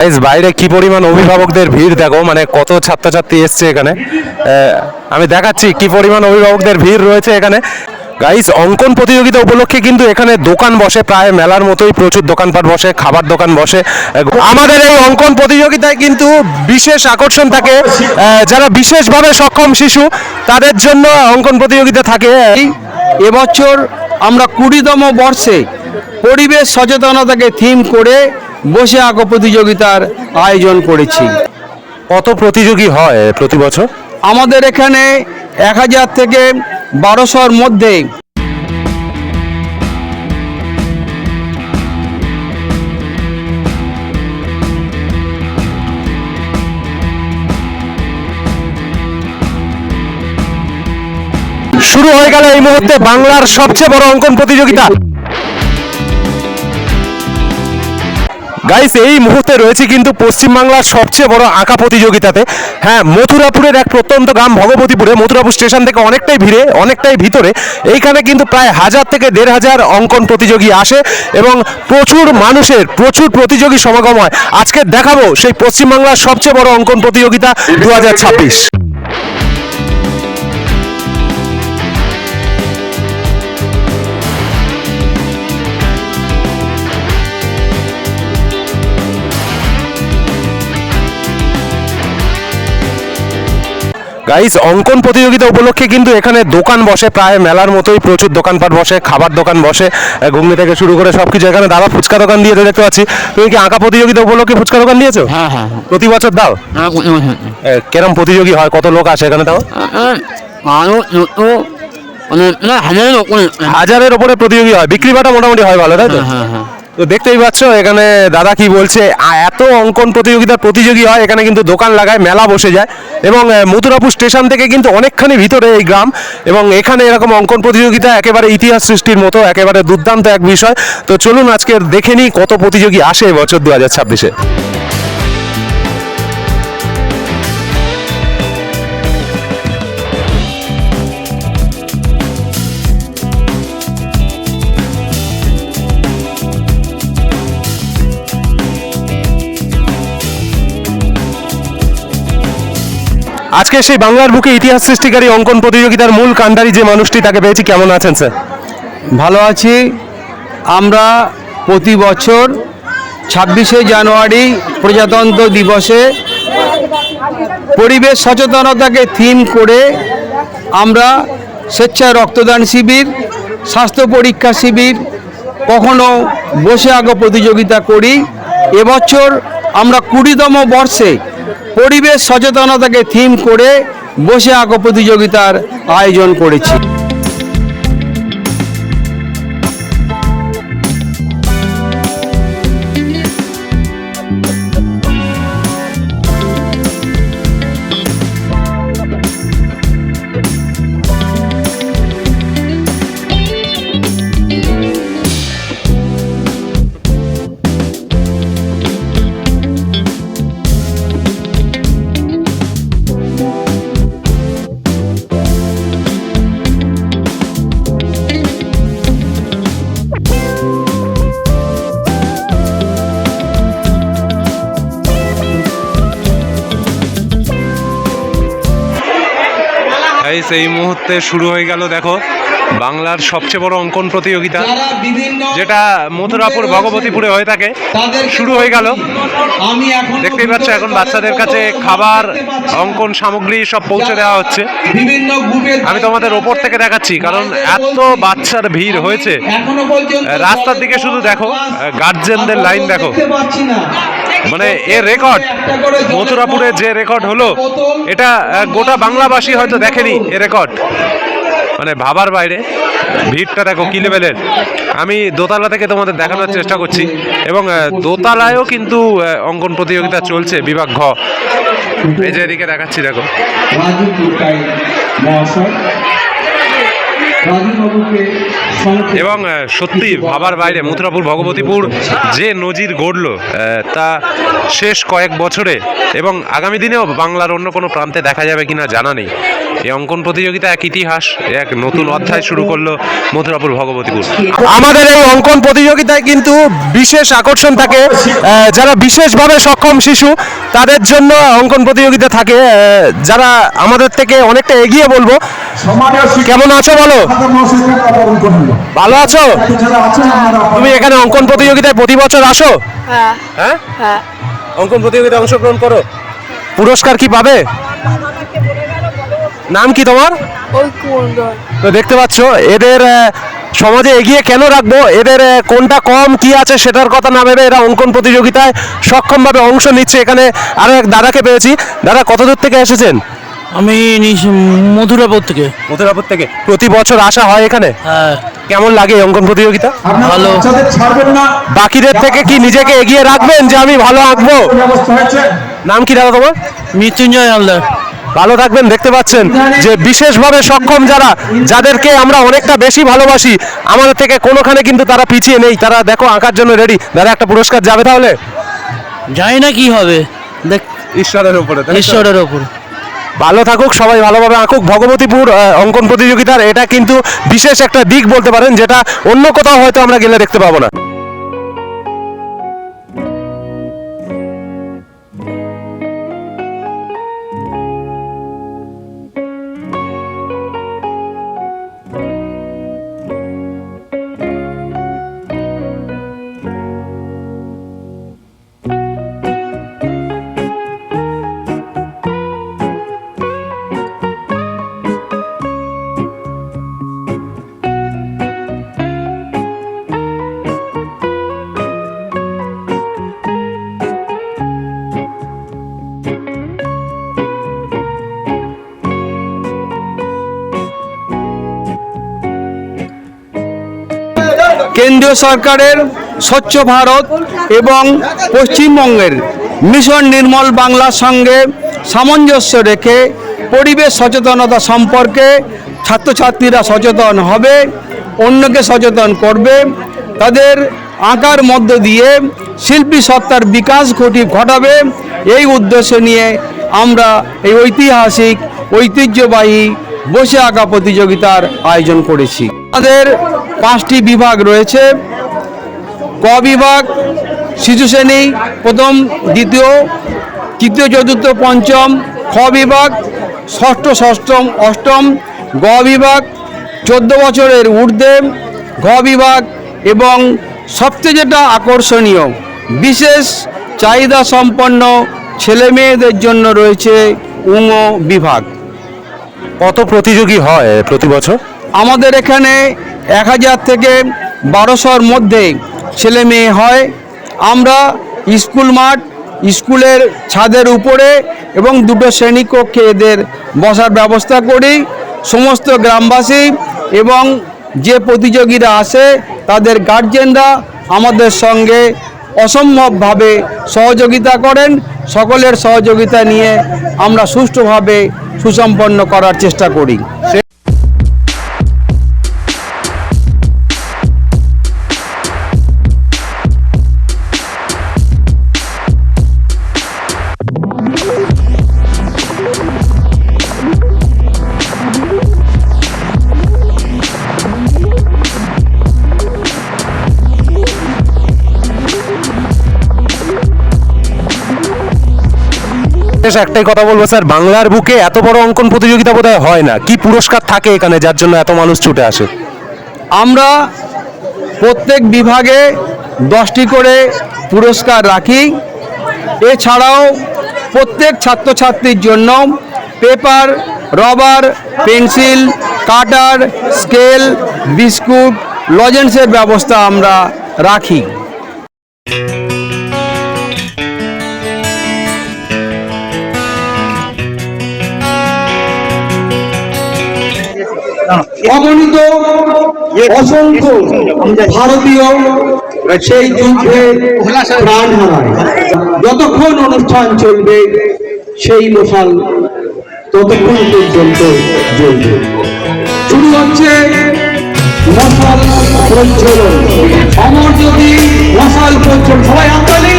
Guys বাইরে কি পরিমাণ অভিভাবকদের ভিড় দেখো মানে কত ছাত্রছাত্রী এসছে এখানে। আমি দেখাচ্ছি কি পরিমাণ অভিভাবকদের ভিড় রয়েছে এখানে। গাইস অঙ্কন প্রতিযোগিতা উপলক্ষে কিন্তু এখানে দোকান বসে, প্রায় মেলার মতোই প্রচুর দোকানপাট বসে, খাবার দোকান বসে। আমাদের এই অঙ্কন প্রতিযোগিতায় কিন্তু বিশেষ আকর্ষণ থাকে। যারা বিশেষভাবে সক্ষম শিশু, তাদের জন্য অঙ্কন প্রতিযোগিতা থাকে। এবছর আমরা কুড়িতম বর্ষে পরিবেশ সচেতনতাকে থিম করে বসে আঁকো প্রতিযোগিতার আয়োজন করেছি। কত প্রতিযোগী হয় প্রতি বছর? আমাদের এখানে এক হাজার থেকে বারোশোর মধ্যে। শুরু হয়ে গেল এই মুহূর্তে বাংলার সবচেয়ে বড় অঙ্কন প্রতিযোগিতা। গাইস এই মুহূর্তে রয়েছে কিন্তু পশ্চিমবাংলার সবচেয়ে বড় আঁকা প্রতিযোগিতাতে। হ্যাঁ মথুরাপুরের এক প্রত্যন্ত গ্রাম ভগবতীপুরে মথুরাপুর স্টেশন থেকে অনেকটাই ভিড়ে অনেকটাই ভিতরে এইখানে কিন্তু প্রায় হাজার থেকে দেড় হাজার অঙ্কন প্রতিযোগী আসে এবং প্রচুর মানুষের প্রচুর প্রতিযোগী সমাগম হয়। আজকে দেখাবো সেই পশ্চিমবাংলার সবচেয়ে বড় অঙ্কন প্রতিযোগিতা দু হাজার ছাব্বিশ। গাইস অঙ্কন প্রতিযোগিতা উপলক্ষে কিন্তু এখানে দোকান বসে প্রায় মেলার মতোই প্রচুর দোকানপাট বসে খাবার দোকান বসে ঘুগনি থেকে শুরু করে সবকিছু। এখানে দাদা ফুচকা দোকান দিয়েছে দেখতে পাচ্ছি। তুমি কি আঁকা প্রতিযোগিতা উপলক্ষে ফুচকা দোকান দিয়েছ? হ্যাঁ হ্যাঁ প্রতি বছর দাও। এ, কেরম প্রতিযোগী হয়? কত লোক আসে এখানে তাও? মানে না হাজারের ওপরে। হাজারের ওপরে প্রতিযোগী হয়। বিক্রি বাটা মোটামুটি হয় ভালো তাই তো? হ্যাঁ হ্যাঁ। তো দেখতেই পাচ্ছ, এখানে দাদা কি বলছে এত অঙ্কন প্রতিযোগিতার প্রতিযোগী হয়, এখানে কিন্তু দোকান লাগায়, মেলা বসে যায়। এবং মথুরাপুর স্টেশন থেকে কিন্তু অনেকখানি ভিতরে এই গ্রাম। এবং এখানে এরকম অঙ্কন প্রতিযোগিতা একেবারে ইতিহাস সৃষ্টির মতো, একেবারে দুর্দান্ত এক বিষয়। তো চলুন আজকে দেখে নিই কত প্রতিযোগী আসে এবছর দু হাজার ছাব্বিশে। আজকে সেই বাংলার বুকে ইতিহাস সৃষ্টিকারী অঙ্কন প্রতিযোগিতার মূল কাণ্ডারি যে মানুষটি, তাকে পেয়েছি। কেমন আছেন, স্যার? ভালো আছি। আমরা প্রতি বছর ছাব্বিশে জানুয়ারি প্রজাতন্ত্র দিবসে পরিবেশ সচেতনতাকে থিম করে আমরা স্বেচ্ছায় রক্তদান শিবির, স্বাস্থ্য পরীক্ষা শিবির, কখনো বসে আঁকো প্রতিযোগিতা করি। এবছর আমরা কুড়িতম বর্ষে পরিবেশ সচেতনতাকে থিম করে বসে আঁকো প্রতিযোগিতার আয়োজন করেছি। গাইস এই মুহূর্তে শুরু হয়ে গেল দেখো বাংলার সবচেয়ে বড় অঙ্কন প্রতিযোগিতা যেটা মথুরাপুর ভগবতীপুরে হয়ে থাকে। শুরু হয়ে গেল। দেখতেই পাচ্ছ এখন বাচ্চাদের কাছে খাবার অঙ্কন সামগ্রী সব পৌঁছে দেওয়া হচ্ছে। আমি তোমাদের ওপর থেকে দেখাচ্ছি কারণ এত বাচ্চার ভিড় হয়েছে। রাস্তার দিকে শুধু দেখো গার্জেনদের লাইন দেখো। মানে এ রেকর্ড মথুরাপুরে যে রেকর্ড হলো, এটা গোটা বাংলাবাসী হয়তো দেখেনি এ রেকর্ড মানে ভাবার বাইরে, ভিড়টা দেখো কি লেভেলের আমি দোতলা থেকে তোমাদের দেখানোর চেষ্টা করছি, এবং দোতলায়ও কিন্তু অঙ্কন প্রতিযোগিতা চলছে, বিভাগ ঘ। এই যে এদিকে দেখাচ্ছি, দেখো। এবং সত্যি ভাবার বাইরে মথুরাপুর ভগবতীপুর যে নজির গড়ল তা শেষ কয়েক বছরে এবং আগামী দিনেও বাংলার অন্য কোনো প্রান্তে দেখা যাবে কিনা জানা নেই। এই অঙ্কন প্রতিযোগিতা এক ইতিহাস এক নতুন অধ্যায় শুরু করল মথুরাপুর ভগবতীপুর আমাদের এই অঙ্কন প্রতিযোগিতায় কিন্তু বিশেষ আকর্ষণ থাকে যারা বিশেষভাবে সক্ষম শিশু তাদের জন্য অঙ্কন প্রতিযোগিতা থাকে যারা আমাদের থেকে অনেকটা এগিয়ে বলব। কেমন আছো বলো? ভালো আছো? তুমি এখানে অঙ্কন প্রতিযোগিতায় প্রতি বছর আসো? হ্যাঁ। হ্যাঁ? হ্যাঁ। অঙ্কন প্রতিযোগিতায় অংশগ্রহণ করো। পুরস্কার কি পাবে? নাম কি তোমার? তো দেখতে পাচ্ছ এদের সমাজে এগিয়ে কেন রাখব? এদের কোনটা কম কি আছে সেটার কথা না ভেবে এরা অঙ্কন প্রতিযোগিতায় সক্ষমভাবে অংশ নিচ্ছে। এখানে আরও এক দাদাকে পেয়েছি। দাদা কত দূর থেকে এসেছেন? আমি মথুরাপুর থেকে। মথুরাপুর থেকে। প্রতি বছর আসা হয় এখানে? হ্যাঁ। কেমন লাগে অঙ্কন প্রতিযোগিতা? ভালো। বাকিদের থেকে কি নিজেকে এগিয়ে রাখবেন যে আমি ভালো আঁকবো? নাম কি দাদা তোমার? মৃত্যুঞ্জয় হালদার। ভালো থাকবেন দেখতে পাচ্ছেন যে বিশেষভাবে সক্ষম যারা যাদেরকে আমরা অনেকটা বেশি ভালোবাসি আমাদের থেকে কোনোখানে কিন্তু তারা পিছিয়ে নেই। তারা দেখো আঁকার জন্য রেডি দাদা একটা পুরস্কার যাবে তাহলে? জানি না কি হবে। দেখ ঈশ্বরের উপরে ঈশ্বরের ওপর ভালো থাকুক সবাই ভালোভাবে আঁকুক। ভগবতীপুর অঙ্কন প্রতিযোগিতার এটা কিন্তু বিশেষ একটা দিক বলতে পারেন যেটা অন্য কোথাও হয়তো আমরা গেলে দেখতে পাবো না। কেন্দ্রীয় সরকারের স্বচ্ছ ভারত এবং পশ্চিমবঙ্গের মিশন নির্মল বাংলার সঙ্গে সামঞ্জস্য রেখে পরিবেশ সচেতনতা সম্পর্কে ছাত্রছাত্রীরা সচেতন হবে, অন্যকে সচেতন করবে। তাদের আঁকার মধ্য দিয়ে শিল্পী সত্তার বিকাশ ঘটি ঘটাবে। এই উদ্দেশ্য নিয়ে আমরা এই ঐতিহাসিক, ঐতিহ্যবাহী বসে আঁকা প্রতিযোগিতার আয়োজন করেছি। আমাদের পাঁচটি বিভাগ রয়েছে। ক বিভাগ শিশু শ্রেণি প্রথম দ্বিতীয় তৃতীয় চতুর্থ পঞ্চম খ বিভাগ ষষ্ঠ ষষ্ঠম অষ্টম গ বিভাগ চোদ্দ বছরের ঊর্ধ্বে ঘ বিভাগ এবং সবচেয়ে যেটা আকর্ষণীয় বিশেষ চাহিদা সম্পন্ন ছেলে মেয়েদের জন্য রয়েছে উঙ বিভাগ। কত প্রতিযোগী হয় প্রতি বছর? আমাদের এখানে এক হাজার থেকে বারোশোর মধ্যে ছেলে মেয়ে হয়। আমরা স্কুল মাঠ, স্কুলের ছাদের উপরে এবং দুটো শ্রেণীকক্ষে এদের বসার ব্যবস্থা করি। সমস্ত গ্রামবাসী এবং যে প্রতিযোগীরা আসে, তাদের গার্জেনরা আমাদের সঙ্গে অসম্ভবভাবে সহযোগিতা করেন। সকলের সহযোগিতা নিয়ে আমরা সুষ্ঠুভাবে সুসম্পন্ন করার চেষ্টা করি। শেষ একটাই কথা বলব, স্যার, বাংলার বুকে এত বড় অঙ্কন প্রতিযোগিতা বোধহয় হয় না। কি পুরস্কার থাকে এখানে যার জন্য এত মানুষ ছুটে আসে? আমরা প্রত্যেক বিভাগে দশটি করে পুরস্কার রাখি। এছাড়াও প্রত্যেক ছাত্রছাত্রীর জন্য paper, rubber, pencil, cutter, scale, biscuit, লজেন্সের ব্যবস্থা আমরা রাখি। অগণিত অসংখ্য ভারতীয় সেই যুদ্ধে প্রাণ হারায়। যতক্ষণ অনুষ্ঠান চলবে সেই মশাল ততক্ষণ পর্যন্ত জ্বলবে। শুরু হচ্ছে মশাল প্রজ্বলন। অমর জ্যোতি মশাল প্রজ্বলন। সবাই হাততালি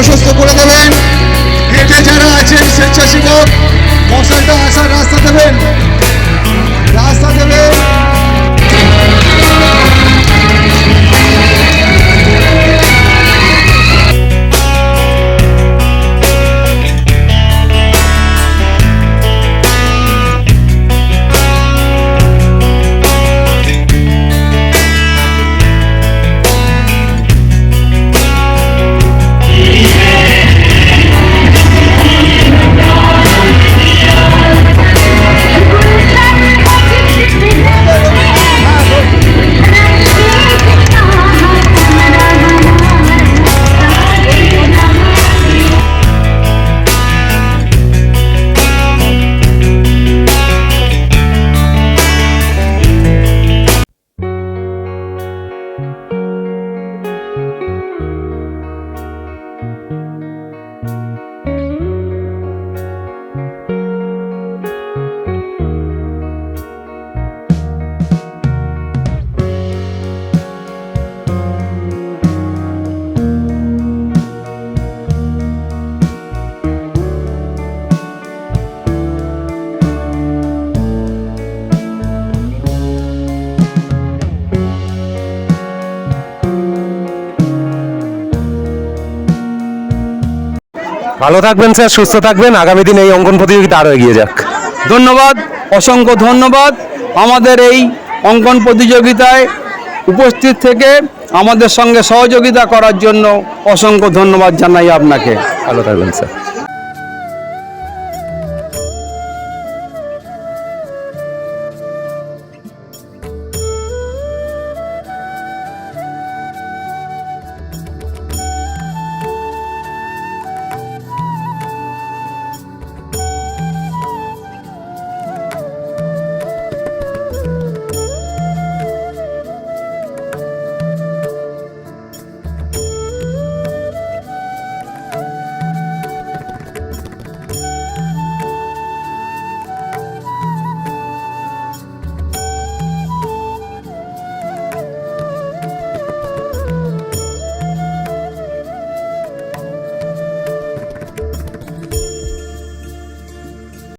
প্রশস্ত করে দেবেন। হেঁটে যারা আছেন স্বেচ্ছাসেবক মশালটা আসার রাস্তা দেবেন। রাস্তা দেবেন। ভালো থাকবেন স্যার সুস্থ থাকবেন। আগামী দিন এই অঙ্কন প্রতিযোগিতা আরও এগিয়ে যাক। ধন্যবাদ অসংখ্য ধন্যবাদ। আমাদের এই অঙ্কন প্রতিযোগিতায় উপস্থিত থেকে আমাদের সঙ্গে সহযোগিতা করার জন্য অসংখ্য ধন্যবাদ জানাই আপনাকে। ভালো থাকবেন স্যার।